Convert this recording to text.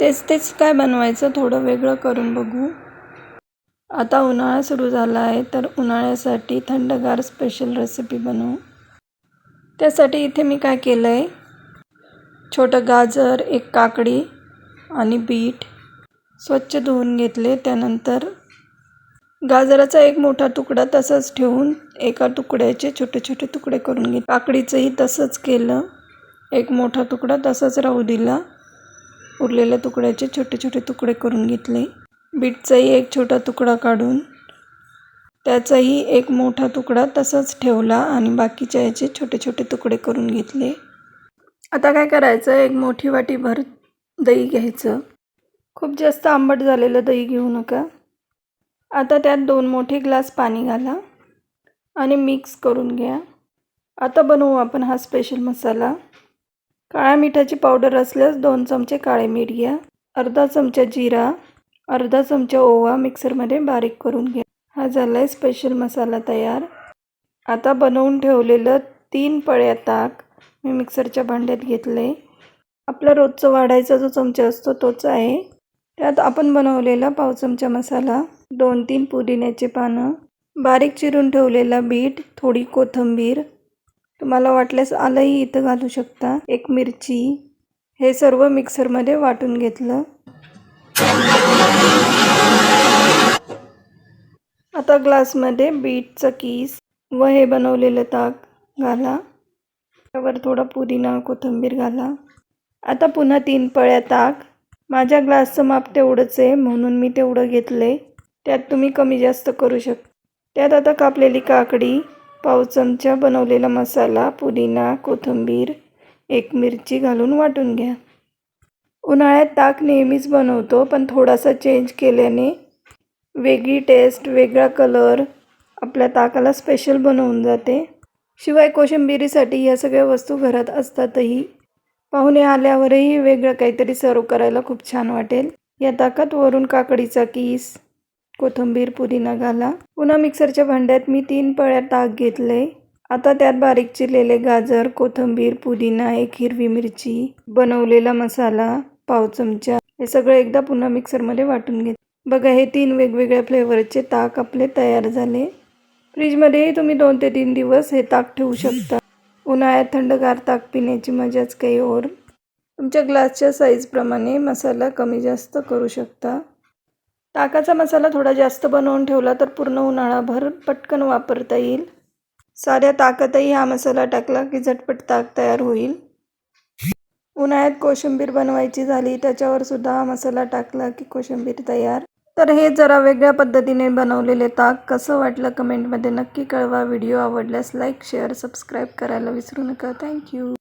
तेच तेच काय बनवायचं थोडं वेगळं करून बघू. आता उन्हाळा सुरू झाला आहे तर उन्हाळ्यासाठी थंडगार स्पेशल रेसिपी बनवू. त्यासाठी इथे मी काय केलं आहे छोटं गाजर एक काकडी आणि बीट स्वच्छ धुवून घेतले. त्यानंतर गाजराचा एक मोठा तुकडा तसाच ठेवून एका तुकड्याचे छोटे छोटे तुकडे करून घेतले काकडीचंही तसंच केलं. एक मोठा तुकडा तसाच राहू दिला. उरलेल्या तुकड्याचे छोटे छोटे तुकडे करून घेतले. बीटचाही एक छोटा तुकडा काढून त्याचाही एक मोठा तुकडा तसाच ठेवला आणि बाकीच्या याचे छोटे छोटे तुकडे करून घेतले. आता काय करायचं? एक मोठी वाटी भर दही घ्यायचं. खूप जास्त आंबट झालेलं दही घेऊ नका. आता त्यात दोन मोठे ग्लास पाणी घाला आणि मिक्स करून घ्या. आता बनवू आपण हा स्पेशल मसाला. काळ्या मिठाची पावडर असल्यास दोन चमचे काळे मीठ घ्या. अर्धा चमचा जिरा अर्धा चमचा ओवा मिक्सरमध्ये बारीक करून घ्या. हा झाला आहे स्पेशल मसाला तयार. आता बनवून ठेवलेलं तीन पळ्या ताक मी मिक्सरच्या भांड्यात घेतले. आपला रोजचं वाढायचा जो चमचा असतो तोच आहे. त्यात आपण बनवलेला पाव चमचा मसाला दोन तीन पुदिन्याचे पानं बारीक चिरून ठेवलेला बीट थोडी कोथिंबीर तुम्हाला वाटल्यास आलंही इथं घालू शकता. एक मिरची. हे सर्व मिक्सरमध्ये वाटून घेतलं. आता ग्लासमध्ये बीटचं कीस व हे बनवलेलं ताक घाला. त्यावर थोडा पुदिना कोथिंबीर घाला. आता पुन्हा तीन पळ्या ताक. माझ्या ग्लासचं माप तेवढंच आहे म्हणून मी तेवढं घेतलं त्यात तुम्ही कमी जास्त करू शकता. त्यात आता कापलेली काकडी पाव चमचा बनवलेला मसाला पुदिना कोथिंबीर एक मिरची घालून वाटून घ्या. उन्हाळ्यात ताक नेहमीच बनवतो पण थोडासा चेंज केल्याने वेगळी टेस्ट वेगळा कलर आपल्या ताकाला स्पेशल बनवून जाते. शिवाय कोशिंबिरीसाठी ह्या सगळ्या वस्तू घरात असतातही. पाहुणे आल्यावरही वेगळं काहीतरी सर्व करायला खूप छान वाटेल. या ताकात वरून काकडीचा कीस कोथिंबीर पुदिना घाला. पुन्हा मिक्सरच्या भांड्यात मी तीन पळ्या ताक घेतले. आता त्यात बारीक चिरलेले गाजर कोथिंबीर पुदिना एक हिरवी मिरची बनवलेला मसाला पाव चमचा हे सगळं एकदा पुन्हा मिक्सरमध्ये वाटून घेत बघा हे तीन वेगवेगळ्या फ्लेवरचे ताक आपले तयार झाले. फ्रीजमध्येही तुम्ही दोन ते तीन दिवस हे ताक ठेवू शकता. उन्हाळ्यात थंडगार ताक पिण्याची मजाच काही और तुमच्या ग्लासच्या साईजप्रमाणे मसाला कमी जास्त करू शकता. ताकाचा मसाला थोडा जास्त बनवून ठेवला तर पूर्ण उन्हाळाभर पटकन वापरता येईल. साध्या ताकातही हा मसाला टाकला की झटपट ताक तयार होईल. उन्हाळ्यात कोशिंबीर बनवायची झाली त्याच्यावर सुद्धा हा मसाला टाकला की कोशिंबीर तयार. तर हे जरा वेगळ्या पद्धतीने बनवलेले ताक. कसं वाटलं कमेंटमध्ये नक्की कळवा. व्हिडिओ आवडल्यास लाईक शेअर सबस्क्राईब करायला विसरू नका. थँक्यू.